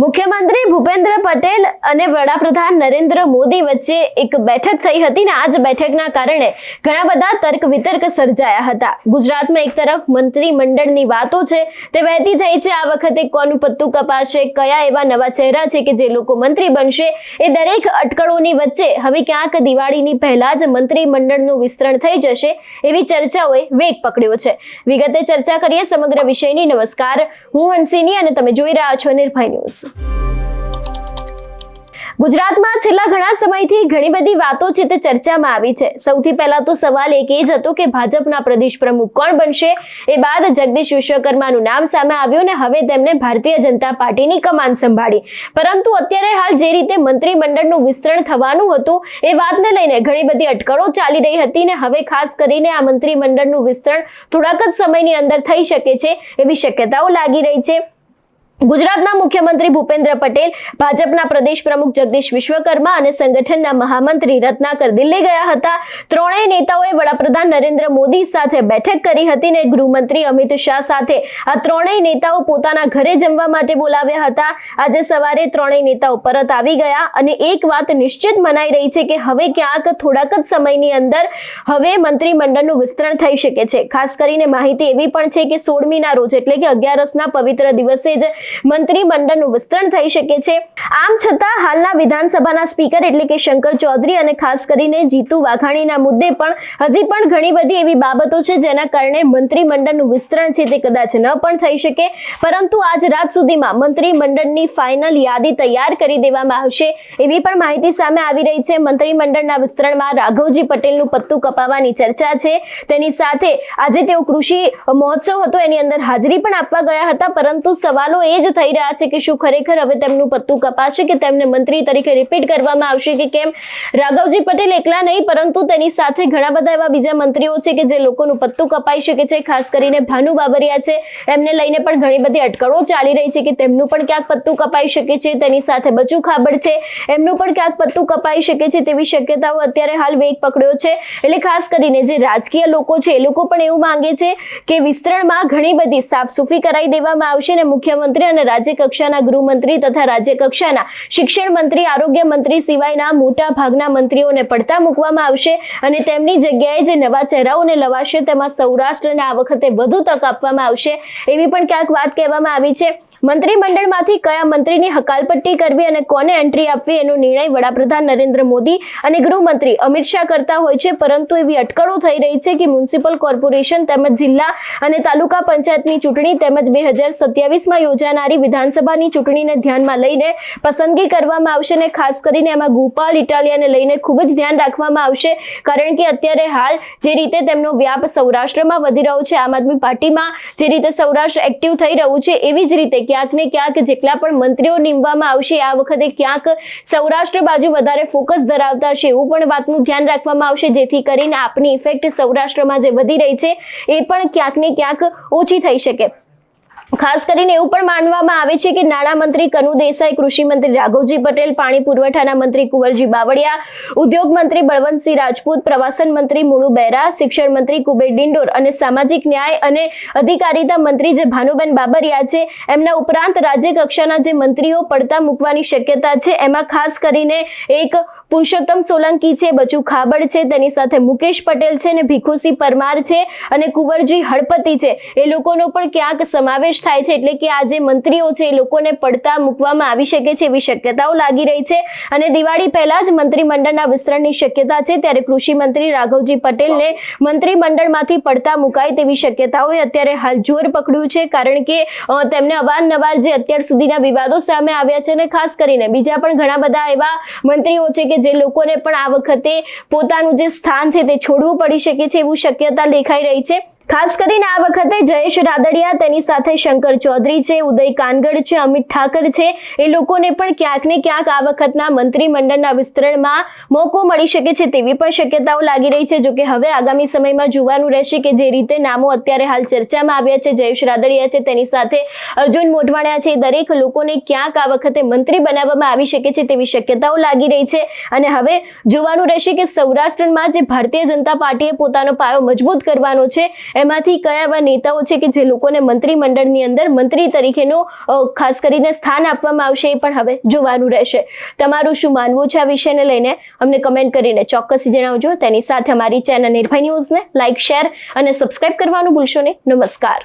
મુખ્યમંત્રી ભૂપેન્દ્ર પટેલ અને વડાપ્રધાન નરેન્દ્ર મોદી વચ્ચે એક બેઠક થઈ હતી ને આ જ બેઠકના કારણે ઘણા બધા તર્ક વિતર્ક સર્જાયા હતા. ગુજરાતમાં એક તરફ મંત્રી મંડળની વાતો છે, તે વહેતી થઈ છે. આ વખતે કોનું પત્તું કપાશે, કયા એવા નવા ચહેરા છે કે જે લોકો મંત્રી બનશે, એ દરેક અટકળોની વચ્ચે હવે ક્યાંક દિવાળીની પહેલા જ મંત્રીમંડળનું વિસ્તરણ થઈ જશે એવી ચર્ચાઓએ વેગ પકડ્યો છે. વિગતે ચર્ચા કરીએ સમગ્ર વિષયની. નમસ્કાર. હું હંસિની અને તમે જોઈ રહ્યા છો નિર્ભય ન્યૂઝ. ગુજરાતમાં છેલ્લા ઘણા સમયથી ઘણી બધી વાતો છે તે ચર્ચામાં આવી છે. સૌથી પહેલા તો સવાલ એક એ જ હતો કે ભાજપના પ્રદેશ પ્રમુખ કોણ બનશે? એ બાદ જગદીશ વિશ્વકર્માનું નામ સામે આવ્યું ને હવે તેમને ભારતીય જનતા પાર્ટીની કમાન સંભાળી. પરંતુ અત્યારે હાલ જે રીતે મંત્રીમંડળનું વિસ્તરણ થવાનું હતું, એ વાતને લઈને ઘણી બધી અટકળો ચાલી રહી હતી ને હવે ખાસ કરીને આ મંત્રીમંડળનું વિસ્તરણ થોડાક જ સમયની અંદર થઈ શકે છે એવી શક્યતાઓ લાગી રહી છે. ગુજરાતના મુખ્યમંત્રી ભૂપેન્દ્ર પટેલ, ભાજપના પ્રદેશ પ્રમુખ જગદીશ વિશ્વકર્મા અને સંગઠનના મહામંત્રી રત્નાકર દિલ્હી ગયા હતા. ત્રણેય નેતાઓએ વડાપ્રધાન નરેન્દ્ર મોદી સાથે બેઠક કરી હતી ને ગૃહમંત્રી અમિત શાહ સાથે. આ ત્રણેય નેતાઓ પોતાના ઘરે જમવા માટે બોલાવ્યા હતા. આજે સવારે ત્રણેય નેતાઓ પરત આવી ગયા અને એક વાત નિશ્ચિત મનાઈ રહી છે કે હવે ક્યાંક થોડાક જ સમયની અંદર હવે મંત્રીમંડળનું વિસ્તરણ થઈ શકે છે. ખાસ કરીને માહિતી એવી પણ છે કે સોળમીના રોજ એટલે કે અગિયારસના પવિત્ર દિવસે જ મંત્રીમંડળનું વિસ્તરણ થઈ શકે છે. આમ છતાં હાલના વિધાનસભાના સ્પીકર એટલે કે શંકર ચૌધરી અને ખાસ કરીને જીતુ વાઘાણીના મુદ્દે પણ હજી પણ ઘણી બધી એવી બાબતો છે જેના કારણે મંત્રીમંડળનું વિસ્તરણ છે તે કદાચ ન પણ થઈ શકે. પરંતુ આજ રાત સુધીમાં મંત્રીમંડળની ફાઇનલ યાદી તૈયાર કરી દેવામાં આવશે એવી પણ માહિતી સામે આવી રહી છે. મંત્રીમંડળના વિસ્તરણમાં રાઘવજી પટેલનું પત્તું કપાવવાની ચર્ચા છે. તેની સાથે આજે તેઓ કૃષિ મહોત્સવ હતો, એની અંદર હાજરી પણ આપવા ગયા હતા. પરંતુ સવાલો એ જ થઈ રહ્યા છે કે શું ખરેખર હવે તેમનું પત્તું કપાશે કે તેમને મંત્રી તરીકે રિપીટ કરવામાં આવશે કે કેમ? રાઘવજી પટેલ એકલા નહીં, પરંતુ તેની સાથે ઘણા બધા એવા બીજા મંત્રીઓ છે કે જે લોકોનું પત્તું કપાઈ શકે છે, ખાસ કરીને ભાનુ બાબરિયા છે. એમને લઈને પણ ઘણી બધી અટકળો ચાલી રહી છે કે તેમનું પણ ક્યાંક પત્તું કપાઈ શકે છે, તેની સાથે બચુ ખાબડ છે. એમનું પણ ક્યાંક પત્તું કપાઈ શકે છે તેવી શક્યતાઓ અત્યારે હાલ વેગ પકડ્યો છે. એટલે ખાસ કરીને જે રાજકીય લોકો છે, એ લોકો પણ એવું માંગે છે કે વિસ્તરણમાં ઘણી બધી સાફસૂફી કરાવી દેવામાં આવશે અને મુખ્યમંત્રી અને રાજ્ય કક્ષાના ગૃહમંત્રી તથા રાજ્ય કક્ષાના શિક્ષણ મંત્રી, આરોગ્ય મંત્રી સિવાયના મોટા ભાગના મંત્રીઓને પડતા મૂકવામાં આવશે અને તેમની જગ્યાએ જે નવા ચહેરાઓને લવાશે તેમાં સૌરાષ્ટ્રને આ વખતે વધુ તક આપવામાં આવશે એવી પણ ક્યાંક વાત કહેવામાં આવી છે. મંત્રીમંડળમાંથી કયા મંત્રીની હકાલપટ્ટી કરવી અને કોને એન્ટ્રી આપવી એનો નિર્ણય વડાપ્રધાન નરેન્દ્ર મોદી અને ગૃહમંત્રી અમિત શાહ કરતા હોય છે. પરંતુ એવી અટકળો થઈ રહી છે કે મ્યુનિસિપલ કોર્પોરેશન તેમજ જિલ્લા અને તાલુકા પંચાયતની ચૂંટણી તેમજ બે હજાર સત્યાવીસમાં યોજાનારી વિધાનસભાની ચૂંટણીને ધ્યાનમાં લઈને પસંદગી કરવામાં આવશે અને ખાસ કરીને એમાં ગોપાલ, ઇટાલિયાને લઈને ખૂબ જ ધ્યાન રાખવામાં આવશે. કારણ કે અત્યારે હાલ જે રીતે તેમનો વ્યાપ સૌરાષ્ટ્રમાં વધી રહ્યો છે, આમ આદમી પાર્ટીમાં જે રીતે સૌરાષ્ટ્ર એક્ટિવ થઈ રહ્યું છે, એવી જ રીતે ક્યાંક ને ક્યાંક જેટલા પણ મંત્રીઓ નીમવામાં આવશે, આ વખતે ક્યાંક સૌરાષ્ટ્ર બાજુ વધારે ફોકસ ધરાવતા છે એવું પણ વાતનું ધ્યાન રાખવામાં આવશે, જેથી કરીને આપની ઇફેક્ટ સૌરાષ્ટ્રમાં જે વધી રહી છે, એ પણ ક્યાંક ને ક્યાંક ઓછી થઈ શકે. ખાસ કરીને એવું પણ માનવામાં આવે છે કે નાણામંત્રી કનુ દેસાઈ કૃષિ મંત્રી રાઘવજી પટેલ, પાણી પુરવઠાના મંત્રી કુંવરજી બાવળિયા, ઉદ્યોગ મંત્રી બળવંતસિંહ રાજપૂત, પ્રવાસન મંત્રી મુળુ બહેરા શિક્ષણ મંત્રી કુબેર ડિંડોર અને સામાજિક ન્યાય અને અધિકારીતા મંત્રી જે ભાનુબેન બાબરિયા છે, એમના ઉપરાંત રાજ્ય કક્ષાના જે મંત્રીઓ પડતા મૂકવાની શક્યતા છે, એમાં ખાસ કરીને એક પુરુષોત્તમ સોલંકી છે, બચુ ખાબડ છે, તેની સાથે મુકેશ પટેલ છે અને ભીખુસિંહ પરમાર છે અને કુંવરજી હળપતિ છે. એ લોકોનો પણ ક્યાંક સમાવેશ થાય છે એટલે કે આ જે મંત્રીઓ છે એ લોકોને પડતા મૂકવામાં આવી શકે છે એવી શક્યતાઓ લાગી રહી છે. અને દિવાળી પહેલા જ મંત્રીમંડળના વિસ્તરણની શક્યતા છે ત્યારે કૃષિ મંત્રી રાઘવજી પટેલને મંત્રીમંડળમાંથી પડતા મુકાય તેવી શક્યતાઓએ અત્યારે હાલ જોર પકડ્યું છે કારણ કે તેમને અવારનવાર જે અત્યાર સુધીના વિવાદો સામે આવ્યા છે અને ખાસ કરીને બીજા પણ ઘણા બધા એવા મંત્રીઓ છે કે જે લોકોને પણ આ વખતે પોતાનું જે સ્થાન છે તે છોડવું પડી શકે છે એવું શક્યતા દેખાઈ રહી છે. ખાસ કરીને આ વખતે જયેશ રાદડિયા, તેની સાથે શંકર ચૌધરી છે, ઉદય કાનગડ છે, અમિત ઠાકર છે. એ લોકોને પણ ક્યાંક ને ક્યાંક આ વખતના મંત્રીમંડળના વિસ્તરણમાં મોકો મળી શકે છે તેવી પણ શક્યતાઓ લાગી રહી છે. જોકે હવે આગામી સમયમાં જોવાનું રહેશે કે જે રીતે નામો અત્યારે હાલ ચર્ચામાં આવ્યા છે. જયેશ રાદડિયા છે, તેની સાથે અર્જુન મોઢવાણિયા છે. દરેક લોકોને ક્યાંક આ વખતે મંત્રી બનાવવામાં આવી શકે છે તેવી શક્યતાઓ લાગી રહી છે. અને હવે જોવાનું રહેશે કે સૌરાષ્ટ્રમાં જે ભારતીય જનતા પાર્ટીએ પોતાનો પાયો મજબૂત કરવાનો છે એમાંથી કયા એવા નેતાઓ છે કે જે લોકોને મંત્રીમંડળની અંદર મંત્રી તરીકેનો ખાસ કરીને સ્થાન આપવામાં આવશે એ પણ હવે જોવાનું રહેશે. તમારું શું માનવું છે આ વિષયને લઈને? અમને કમેન્ટ કરીને ચોક્કસ જણાવજો. તેની સાથે અમારી ચેનલ નિર્ભય ન્યૂઝને લાઇક શેર અને સબસ્ક્રાઇબ કરવાનું ભૂલશો નહીં. નમસ્કાર.